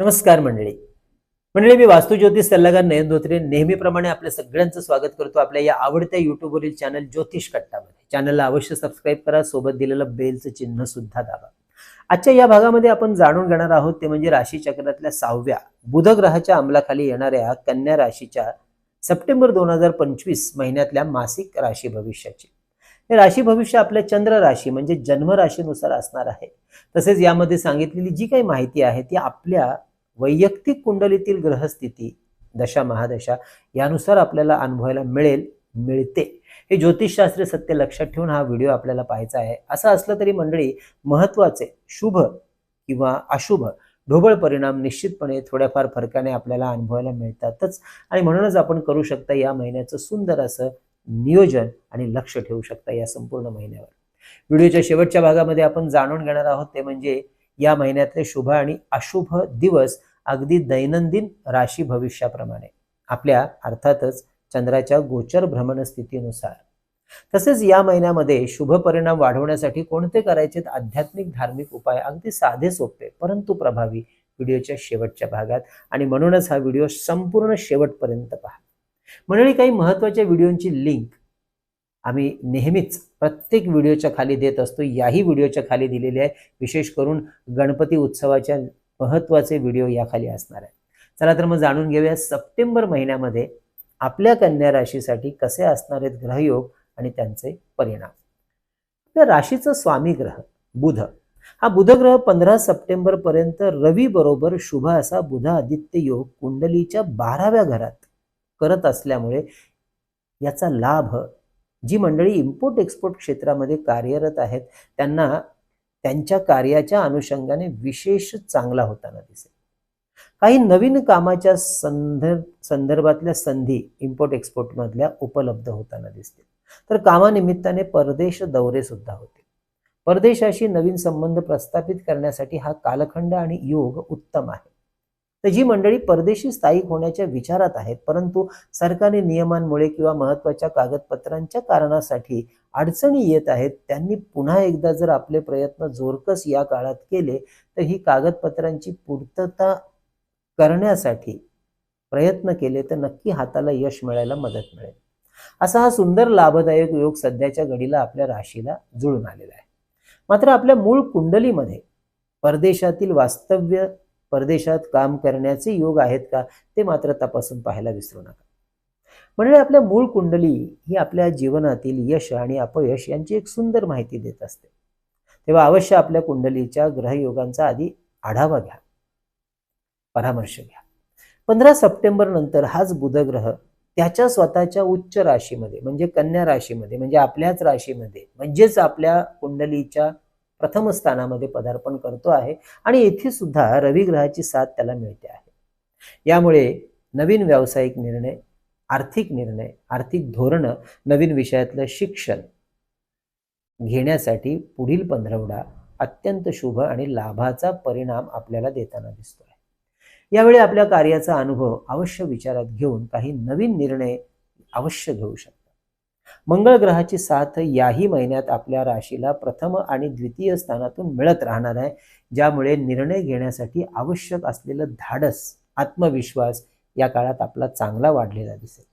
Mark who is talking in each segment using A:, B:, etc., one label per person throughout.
A: नमस्कार मंडळी. मंडळी मी वास्तुज्योतिष सल्लागार नयन धोत्रे. नेहमीप्रमाणे आपल्या सगळ्यांचं स्वागत करतो आपल्या या आवडत्या युट्यूबवरील चॅनल ज्योतिष कट्टामध्ये. चॅनलला अवश्य सबस्क्राईब करा. सोबत दिलेलं बेलचं चिन्ह सुद्धा दाबा. आजच्या या भागामध्ये आपण जाणून घेणार आहोत ते म्हणजे राशी चक्रातल्या सहाव्या बुध ग्रहाच्या अंमलाखाली येणाऱ्या कन्या राशीच्या सप्टेंबर दोन हजार पंचवीस महिन्यातल्या मासिक राशी भविष्याची. हे राशी भविष्य आपल्या चंद्र राशी म्हणजे जन्म राशीनुसार असणार आहे. तसेच यामध्ये सांगितलेली जी काही माहिती आहे ती आपल्या वैयक्तिक कुंडलीतील ग्रहस्थिती दशा महादशा यानुसार आपल्याला अनुभवायला मिळेल मिळते. हे ज्योतिषशास्त्रीय सत्य लक्षात ठेवून हा व्हिडिओ आपल्याला पाहायचा आहे. असं असलं तरी मंडळी महत्त्वाचे शुभ किंवा अशुभ ढोबळ परिणाम निश्चितपणे थोड्याफार फरकाने आपल्याला अनुभवायला मिळतातच. आणि म्हणूनच आपण करू शकता या महिन्याचं सुंदर असं नियोजन आणि लक्ष ठेवू शकता या संपूर्ण महिन्यावर. व्हिडिओच्या शेवटच्या भागामध्ये आपण जाणून घेणार आहोत ते म्हणजे या महिन्यातले शुभ आणि अशुभ दिवस अगदी दैनंदिन राशी भविष्याप्रमाणे. आपल्या अर्थातच चंद्राच्या गोचर भ्रमण स्थितीनुसार. तसेच या महिन्यामध्ये शुभ परिणाम वाढवण्यासाठी कोणते करायचे आध्यात्मिक धार्मिक उपाय अगदी साधे सोपे परंतु प्रभावी व्हिडिओच्या शेवटच्या भागात. आणि म्हणूनच हा व्हिडिओ संपूर्ण शेवटपर्यंत पहा. मंडळी काही महत्त्वाच्या व्हिडिओची लिंक आम्ही नेहमीच प्रत्येक व्हिडिओच्या खाली देत असतो. याही व्हिडिओच्या खाली दिलेली आहे. विशेष करून गणपती उत्सवाच्या महत्त्वाचे व्हिडिओ याखाली असणार आहेत. चला तर मग जाणून घेऊया सप्टेंबर महिन्यामध्ये आपल्या कन्या राशीसाठी कसे असणार आहेत ग्रहयोग आणि त्यांचे परिणाम. त्या राशीचा स्वामी ग्रह बुध. हा बुध ग्रह पंधरा सप्टेंबर पर्यंत रवी बरोबर शुभ असा बुध आदित्य योग कुंडलीच्या बाराव्या घरात करत असल्यामुळे याचा लाभ जी मंडळी इम्पोर्ट एक्सपोर्ट क्षेत्रामध्ये कार्यरत आहेत त्यांना त्यांच्या कार्याच्या अनुषंगाने विशेष चांगला होताना दिसेल. काही नवीन कामाच्या संदर्भ संदर्भातल्या संधी इम्पोर्ट एक्सपोर्ट मधल्या उपलब्ध होताना दिसतील. तर कामानिमित्ताने परदेश दौरे सुद्धा होते परदेशाशी नवीन संबंध प्रस्थापित करण्यासाठी हा कालखंड आणि योग उत्तम आहे. तर जी मंडळी परदेशी स्थायिक होण्याच्या विचारात आहेत परंतु सरकारी नियमांमुळे किंवा महत्त्वाच्या कागदपत्रांच्या कारणासाठी अडचणी येत आहेत त्यांनी पुन्हा एकदा जर आपले प्रयत्न जोरकस या काळात केले तर ही कागदपत्रांची पूर्तता करण्यासाठी प्रयत्न केले तर नक्की हाताला यश मिळायला मदत मिळेल. असा हा सुंदर लाभदायक योग सध्याच्या घडीला आपल्या राशीला जुळून आलेला आहे. मात्र आपल्या मूळ कुंडलीमध्ये परदेशातील वास्तव्य परदेशात काम करण्याचे योग आहेत का ते मात्र तपासून पाहायला विसरू नका. म्हणजे आपल्या मूळ कुंडली ही आपल्या जीवनातील यश आणि अपयश यांची एक सुंदर माहिती देत असते. तेव्हा अवश्य आपल्या कुंडलीच्या ग्रहयोगांचा आधी आढावा घ्या. परामर्श घ्या. पंधरा सप्टेंबर नंतर हाच बुधग्रह त्याच्या स्वतःच्या उच्च राशीमध्ये म्हणजे कन्या राशीमध्ये म्हणजे आपल्याच राशीमध्ये म्हणजेच आपल्या कुंडलीच्या प्रथम स्थानामध्ये पदार्पण करतो आहे आणि येथे सुद्धा रवी ग्रहाची साथ त्याला मिळते आहे. यामुळे नवीन व्यावसायिक निर्णय आर्थिक निर्णय आर्थिक धोरणं नवीन विषयातलं शिक्षण घेण्यासाठी पुढील पंधरवडा अत्यंत शुभ आणि लाभाचा परिणाम आपल्याला देताना दिसतो आहे यावेळी आपल्या कार्याचा अनुभव अवश्य विचारात घेऊन काही नवीन निर्णय अवश्य घेऊ शकता. मंगळ ग्रहाची साथ याही महिन्यात आपल्या राशीला प्रथम आणि द्वितीय स्थानातून मिळत राहणार आहे ज्यामुळे निर्णय घेण्यासाठी आवश्यक असलेलं धाडस आत्मविश्वास या काळात आपला चांगला वाढलेला दिसेल.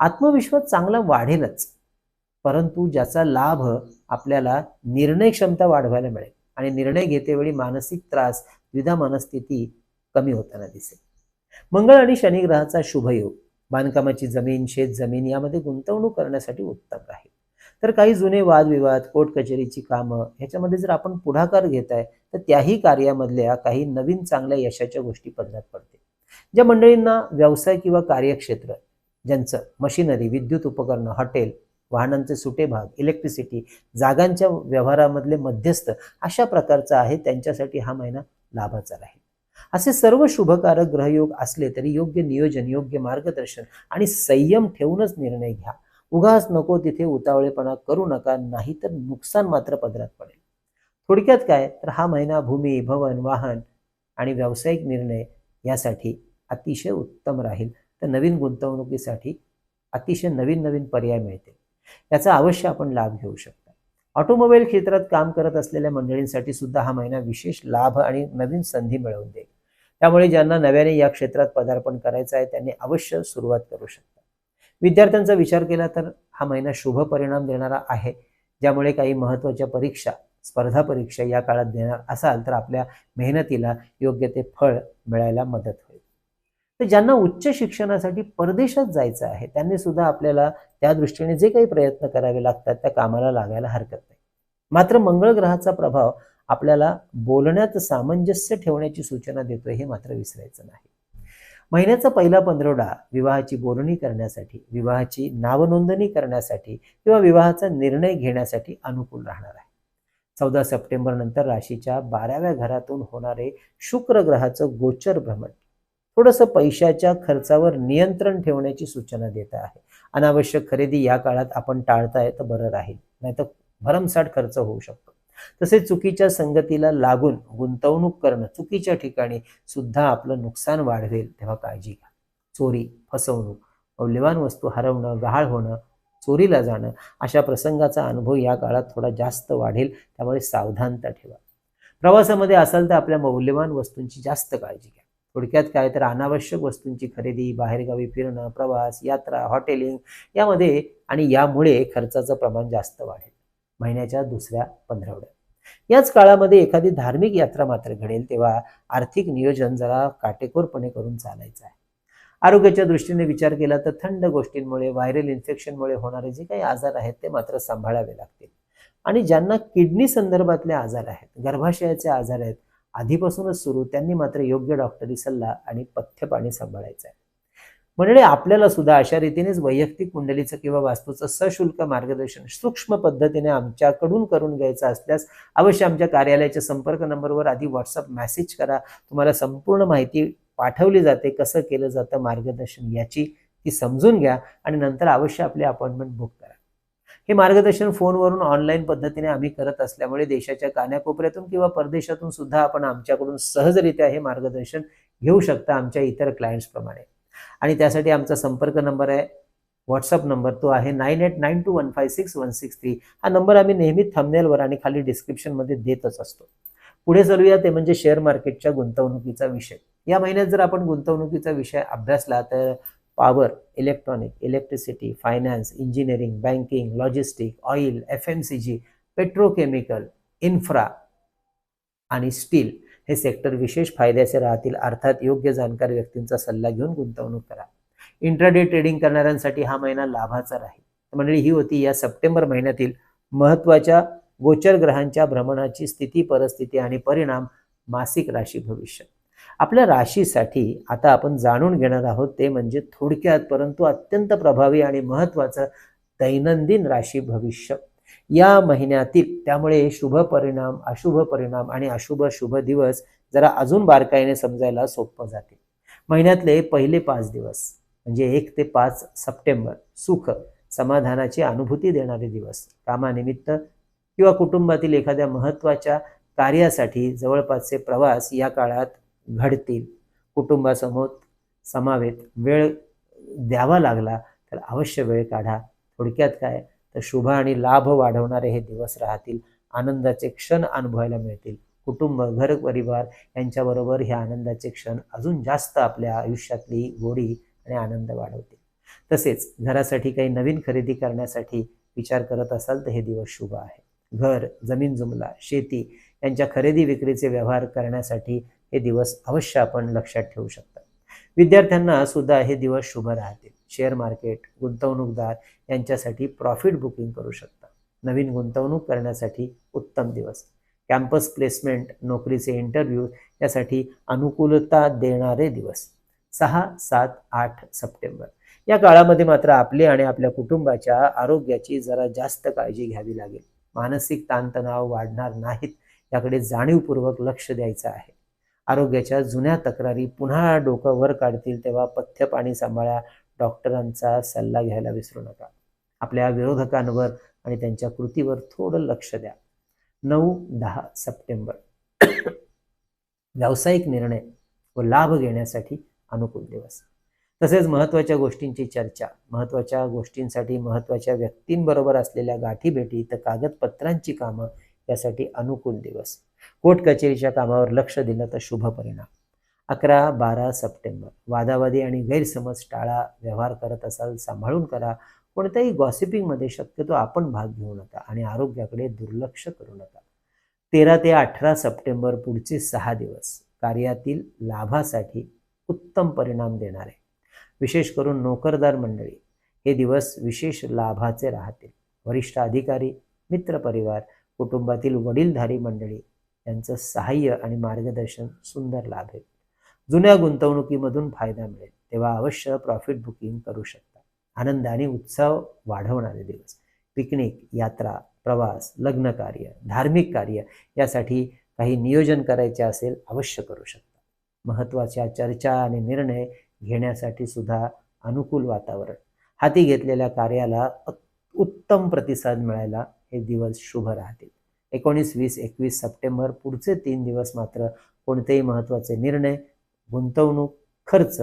A: आत्मविश्वास चांगला वाढेलच परंतु ज्याचा लाभ आपल्याला निर्णय क्षमता वाढवायला मिळेल आणि निर्णय घेतेवेळी मानसिक त्रास द्विधा मनस्थिती कमी होताना दिसेल. मंगळ आणि शनी ग्रहाचा शुभयोग बांधकामाची जमीन शेत जमीन यामध्ये गुंतवणूक करण्यासाठी उत्तम राहील तर काही जुने वादविवाद कोर्ट कचेरीची कामं ह्याच्यामध्ये जर आपण पुढाकार घेत आहे तर त्याही कार्यामधल्या काही नवीन चांगल्या यशाच्या गोष्टी पदरात पडतील. ज्या मंडळींना व्यवसाय किंवा कार्यक्षेत्र ज्यांचं मशिनरी विद्युत उपकरणं हॉटेल वाहनांचे सुटे भाग इलेक्ट्रिसिटी जागांच्या व्यवहारामधले मध्यस्थ अशा प्रकारचा आहे त्यांच्यासाठी हा महिना लाभाचा राहील. असे सर्व शुभकारक ग्रहयोग असले तरी योग्य नियोजन योग्य मार्गदर्शन आणि संयम ठेवूनच निर्णय घ्या. उगाच नको तिथे उतावळेपणा करू नका नाही तर नुकसान मात्र पदरात पडेल. थोडक्यात काय? तर हा महिना भूमी भवन वाहन आणि व्यावसायिक निर्णय यासाठी अतिशय उत्तम राहील. तर नवीन गुंतवणुकीसाठी अतिशय नवीन नवीन पर्याय मिळतील. याचा अवश्य आपण लाभ घेऊ शकता. ऑटोमोबाईल क्षेत्रात काम करत असलेल्या मंडळींसाठी सुद्धा हा महिना विशेष लाभ आणि नवीन संधी मिळवून देईल. त्यामुळे ज्यांना नव्याने या क्षेत्रात पदार्पण करायचं आहे त्यांनी अवश्य सुरुवात करू शकतात विद्यार्थ्यांचा विचार केला तर हा महिना शुभ परिणाम देणारा आहे ज्यामुळे काही महत्त्वाच्या परीक्षा स्पर्धा परीक्षा या काळात देणार असाल तर आपल्या मेहनतीला योग्य ते फळ मिळायला मदत होईल. तर ज्यांना उच्च शिक्षणासाठी परदेशात जायचं आहे त्यांनी सुद्धा आपल्याला त्या दृष्टीने जे काही प्रयत्न करावे लागतात त्या कामाला लागायला हरकत नाही. मात्र मंगळ ग्रहाचा प्रभाव आपल्याला बोलण्यात सामंजस्य ठेवण्याची सूचना देतो हे मात्र विसरायचं नाही. महिन्याचा पहिला पंधरवडा विवाहाची बोलणी करण्यासाठी विवाहाची नावनोंदणी करण्यासाठी किंवा विवाहाचा निर्णय घेण्यासाठी अनुकूल राहणार आहे. चौदा सप्टेंबर नंतर राशीच्या बाराव्या घरातून होणारे शुक्र ग्रहाचं गोचर भ्रमण. थोडंसं पैशाच्या खर्चावर नियंत्रण ठेवण्याची सूचना देत आहे. अनावश्यक खरेदी या काळात आपण टाळताय तर बरं राहील. नाहीतर भरमसाठ खर्च होऊ शकतो. तसेच चुकीच्या संगतीला लागून गुंतवणूक करणं चुकीच्या ठिकाणी सुद्धा आपलं नुकसान वाढवेल तेव्हा काळजी घ्या. चोरी फसवणूक मौल्यवान वस्तू हरवणं गहाळ होणं चोरीला जाणं अशा प्रसंगाचा अनुभव या काळात थोडा जास्त वाढेल त्यामुळे सावधानता ठेवा. प्रवासामध्ये असाल तर आपल्या मौल्यवान वस्तूंची जास्त काळजी घ्या. थोडक्यात काय तर अनावश्यक वस्तूंची खरेदी बाहेरगावी फिरणं प्रवास यात्रा हॉटेलिंग यामध्ये आणि यामुळे खर्चाचं प्रमाण जास्त वाढेल. महिन्याच्या दुसऱ्या पंधरवड्यात. याच काळामध्ये एखादी धार्मिक यात्रा मात्र घडेल तेव्हा आर्थिक नियोजन जरा काटेकोरपणे करून चालायचं आहे. आरोग्याच्या दृष्टीने विचार केला तर थंड गोष्टींमुळे व्हायरल इन्फेक्शनमुळे होणारे जे काही आजार आहेत ते मात्र सांभाळावे लागतील. आणि ज्यांना किडनी संदर्भातले आजार आहेत गर्भाशयाचे आजार आहेत आधीपासूनच सुरू त्यांनी मात्र योग्य डॉक्टरी सल्ला आणि पथ्य पाणी सांभाळायचं आहे. म्हणजे आपल्याला सुद्धा अशा रीतीनेच वैयक्तिक कुंडलीचं किंवा वास्तूचं सशुल्क मार्गदर्शन सूक्ष्म पद्धतीने आमच्याकडून करून घ्यायचं असल्यास अवश्य आमच्या कार्यालयाच्या संपर्क नंबरवर आधी व्हॉट्सअप मेसेज करा. तुम्हाला संपूर्ण माहिती पाठवली जाते कसं केलं जातं मार्गदर्शन याची ती समजून घ्या आणि नंतर अवश्य आपली अपॉइंटमेंट बुक करा. हे मार्गदर्शन फोनवरून ऑनलाईन पद्धतीने आम्ही करत असल्यामुळे देशाच्या कान्याकोपऱ्यातून किंवा परदेशातून सुद्धा आपण आमच्याकडून सहजरित्या हे मार्गदर्शन घेऊ शकता आमच्या इतर क्लायंट्सप्रमाणे आणि त्यासाठी आमचा संपर्क नंबर आहे व्हॉट्सअप नंबर तो आहे nine eight nine two one five six one six three. हा नंबर आम्ही नेहमी थंबनेलवर आणि खाली डिस्क्रिप्शनमध्ये देतच असतो. पुढे चालूया ते म्हणजे शेअर मार्केटच्या गुंतवणुकीचा विषय. या महिन्यात जर आपण गुंतवणुकीचा विषय अभ्यासला तर power electronic electricity finance engineering banking logistic oil F M C G petrochemical infra आणि स्टील हे सेक्टर विशेष फायद्याचे राहतील. अर्थात योग्य जाणकार व्यक्तींचा सल्ला घेऊन गुंतवणूक करा. इंट्राडे ट्रेडिंग करणाऱ्यांसाठी हा महिना लाभाचा राहील. मंडळी ही होती या सप्टेंबर महिन्यातील महत्त्वाच्या गोचर ग्रहांच्या भ्रमणाची स्थिती परिस्थिती आणि परिणाम मासिक राशी भविष्य. आपल्या राशीसाठी आता आपण जाणून घेणार आहोत ते म्हणजे थोडक्यात परंतु अत्यंत प्रभावी आणि महत्वाचं दैनंदिन राशी भविष्य. या महिन्यातील त्यामुळे शुभ परिणाम अशुभ परिणाम आणि अशुभ शुभ दिवस जरा अजून बारकाईने समजायला सोपं जाते. महिन्यातले पहिले पाच दिवस म्हणजे एक ते पाच सप्टेंबर सुख समाधानाची अनुभूती देणारे दिवस कामानिमित्त किंवा कुटुंबातील एखाद्या महत्त्वाच्या कार्यासाठी जवळपासचे प्रवास या काळात घडतील. कुटुंबासमोर समावेत वेळ द्यावा लागला तर अवश्य वेळ काढा. थोडक्यात काय? तर शुभ आणि लाभ वाढवणारे हे दिवस राहतील. आनंदाचे क्षण अनुभवायला मिळतील. कुटुंब घर परिवार यांच्याबरोबर हे आनंदाचे क्षण अजून जास्त आपल्या आयुष्यातली गोडी आणि आनंद वाढवतील. तसेच घरासाठी काही नवीन खरेदी करण्यासाठी विचार करत असाल तर हे दिवस शुभ आहे. घर जमीन जुमला शेती यांच्या खरेदी विक्रीचे व्यवहार करण्यासाठी हे दिवस अवश्य आपण लक्षात ठेवू शकता. विद्यार्थ्यांना सुद्धा हे दिवस शुभ राहतील. शेअर मार्केट गुंतवणूकदार यांच्यासाठी प्रॉफिट बुकिंग करू शकता. नवीन गुंतवणूक करण्यासाठी उत्तम दिवस. कॅम्पस प्लेसमेंट नोकरीचे इंटरव्ह्यू यासाठी अनुकूलता देणारे दिवस. सहा सात आठ सप्टेंबर. या काळामध्ये मात्र आपले आणि आपल्या कुटुंबाच्या आरोग्याची जरा जास्त काळजी घ्यावी लागेल. मानसिक ताणतणाव वाढणार नाहीत. याकडे जाणीवपूर्वक लक्ष द्यायचं आहे. आरोग्याच्या जुन्या तक्रारी पुन्हा डोकं वर काढतील तेव्हा पथ्य पाणी सांभाळा. डॉक्टरांचा सल्ला घ्यायला विसरू नका. आपल्या विरोधकांवर आणि त्यांच्या कृतीवर थोडं लक्ष द्या. नऊ दहा सप्टेंबर. व्यावसायिक निर्णय व लाभ घेण्यासाठी अनुकूल दिवस. तसेच महत्त्वाच्या गोष्टींची चर्चा. महत्त्वाच्या गोष्टींसाठी महत्त्वाच्या व्यक्तींबरोबर असलेल्या गाठीभेटी तर कागदपत्रांची कामं यासाठी अनुकूल दिवस. कोर्ट कचेरीच्या कामावर लक्ष दिलं तर शुभ परिणाम. अकरा बारा सप्टेंबर. वादावादी आणि गैरसमज टाळा व्यवहार करत असाल सांभाळून करा. कोणत्याही गॉसिपिंगमध्ये शक्यतो आपण भाग घेऊ नका आणि आरोग्याकडे दुर्लक्ष करू नका. तेरा ते अठरा सप्टेंबर पुढचे सहा दिवस. कार्यातील लाभासाठी उत्तम परिणाम देणारे. विशेष करून नोकरदार मंडळी. हे दिवस विशेष लाभाचे राहतील. वरिष्ठ अधिकारी मित्रपरिवार कुटुंबातील वडीलधारी मंडळी यांचं सहाय्य आणि मार्गदर्शन सुंदर लाभेल जुन्या गुंतवणुकीमधून फायदा मिळेल तेव्हा अवश्य प्रॉफिट बुकिंग करू शकता. आनंद आणि उत्साह वाढवणारे दिवस. पिकनिक यात्रा प्रवास लग्न कार्य धार्मिक कार्य यासाठी काही नियोजन करायचे असेल अवश्य करू शकता. महत्त्वाच्या चर्चा आणि निर्णय घेण्यासाठी सुद्धा अनुकूल वातावरण. हाती घेतलेल्या कार्याला उत्तम प्रतिसाद मिळायला हे दिवस शुभ राहतील. एकोणीस वीस एकवीस सप्टेंबर पुढचे तीन दिवस मात्र कोणतेही महत्त्वाचे निर्णय गुंतवणूक खर्च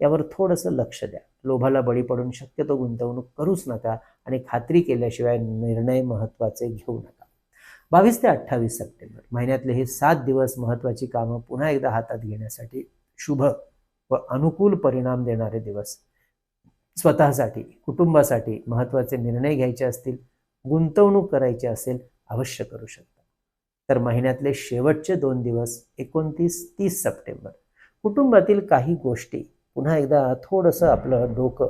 A: यावर थोडंसं लक्ष द्या. लोभाला बळी पडून शक्यतो गुंतवणूक करूच नका आणि खात्री केल्याशिवाय निर्णय महत्त्वाचे घेऊ नका. बावीस ते अठ्ठावीस सप्टेंबर महिन्यातले हे सात दिवस महत्त्वाची कामं पुन्हा एकदा हातात घेण्यासाठी शुभ व अनुकूल परिणाम देणारे दिवस. स्वतःसाठी कुटुंबासाठी महत्त्वाचे निर्णय घ्यायचे असतील गुंतवणूक करायची असेल अवश्य करू शकता. तर महिन्यातले शेवटचे दोन दिवस एकोणतीस तीस सप्टेंबर. कुटुंबातील काही गोष्टी पुन्हा एकदा थोडंसं आपलं डोकं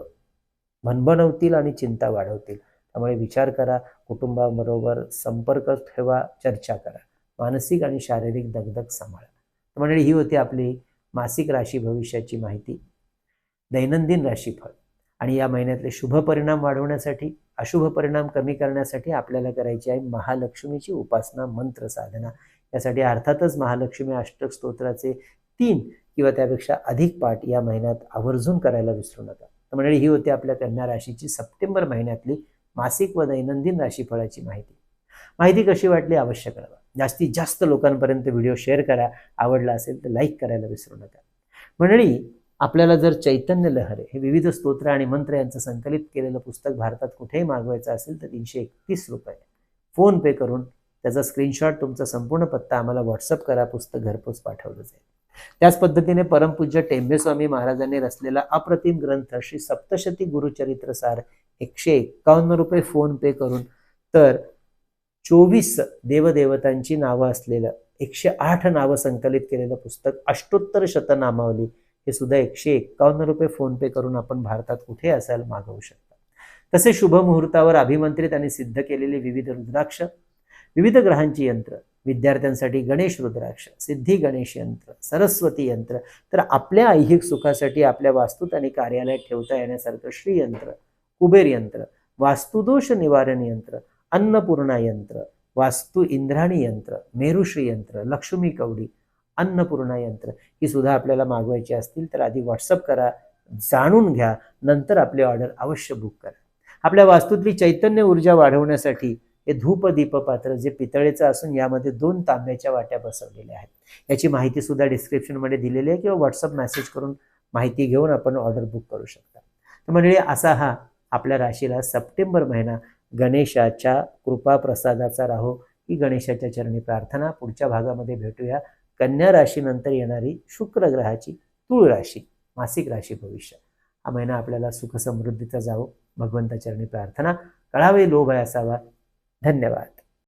A: भनभनवतील आणि चिंता वाढवतील. त्यामुळे विचार करा कुटुंबाबरोबर संपर्क ठेवा चर्चा करा. मानसिक आणि शारीरिक दगदग सांभाळा. मंडळी ही होती आपली मासिक राशी भविष्याची माहिती. दैनंदिन राशीफळ. आणि या महिन्यातले शुभ परिणाम वाढवण्यासाठी अशुभ परिणाम कमी करण्यासाठी आपल्याला करायची आहे महालक्ष्मीची उपासना मंत्र साधना. यासाठी अर्थातच महालक्ष्मी अष्टक स्तोत्राचे तीन किंवा त्यापेक्षा अधिक पाठ या महिन्यात आवर्जून करायला विसरू नका. तर मंडळी ही होती आपल्या कन्या राशीची सप्टेंबर महिन्यातली मासिक व दैनंदिन राशीफळाची माहिती. माहिती कशी वाटली अवश्य कळवा. जास्तीत जास्त लोकांपर्यंत व्हिडिओ शेअर करा. आवडला असेल तर लाईक करायला विसरू नका. मंडळी आपल्याला जर चैतन्य लहरे हे विविध स्तोत्र आणि मंत्र यांचं संकलित केलेलं पुस्तक भारतात कुठेही मागवायचं असेल तर तीनशे एकतीस रुपये. फोन पे करून त्याचा स्क्रीनशॉट तुमचा संपूर्ण पत्ता आम्हाला व्हॉट्सअप करा पुस्तक घरपोच पाठवलं जाईल. त्याच पद्धतीने परमपूज्य टेंबेस्वामी महाराजांनी रचलेला अप्रतिम ग्रंथ श्री सप्तशती गुरुचरित्र सार एकशे एक्कावन्न रुपये फोन पे करून तर चोवीस देवदेवतांची नावं असलेलं एकशे आठ नावं संकलित केलेलं पुस्तक अष्टोत्तर शतनामावली हे सुद्धा एकशे एक्कावन्न रुपये फोनपे करून आपण भारतात कुठे असाल मागवू शकता. तसे शुभ मुहूर्तावर अभिमंत्रित आणि सिद्ध केलेले विविध रुद्राक्ष विविध ग्रहांची यंत्र विद्यार्थ्यांसाठी गणेश रुद्राक्ष सिद्धी गणेश यंत्र सरस्वती यंत्र तर आपल्या ऐहिक सुखासाठी आपल्या वास्तूत आणि कार्यालयात ठेवता येण्यासारखं श्रीयंत्र कुबेर यंत्र वास्तुदोष निवारण यंत्र अन्नपूर्णा यंत्र वास्तू इंद्राणी यंत्र मेरुश्री यंत्र लक्ष्मी कवडी अन्नपूर्णा यंत्र. ही सुद्धा आपल्याला मागवायची असतील तर आधी व्हॉट्सअप करा जाणून घ्या नंतर आपली ऑर्डर अवश्य बुक करा. आपल्या वास्तूतली चैतन्य ऊर्जा वाढवण्यासाठी हे धूपदीप पात्र जे पितळेचं असून यामध्ये दोन तांब्याच्या वाट्या बसवलेल्या आहेत. याची माहिती सुद्धा डिस्क्रिप्शनमध्ये दिलेली आहे किंवा व्हॉट्सअप मेसेज करून माहिती घेऊन आपण ऑर्डर बुक करू शकता. तर म्हणजे असा हा आपल्या राशीला सप्टेंबर महिना गणेशाच्या कृपा प्रसादाचा राहो. ही गणेशाच्या चरणी प्रार्थना. पुढच्या भागामध्ये भेटूया. कन्या राशीनंतर येणारी शुक्र ग्रहाची तुळ राशी मासिक राशी भविष्य. हा महिना आपल्याला सुखसमृद्धीचा जावो. भगवंताचरणी प्रार्थना. कळावे लोभ असावा. धन्यवाद.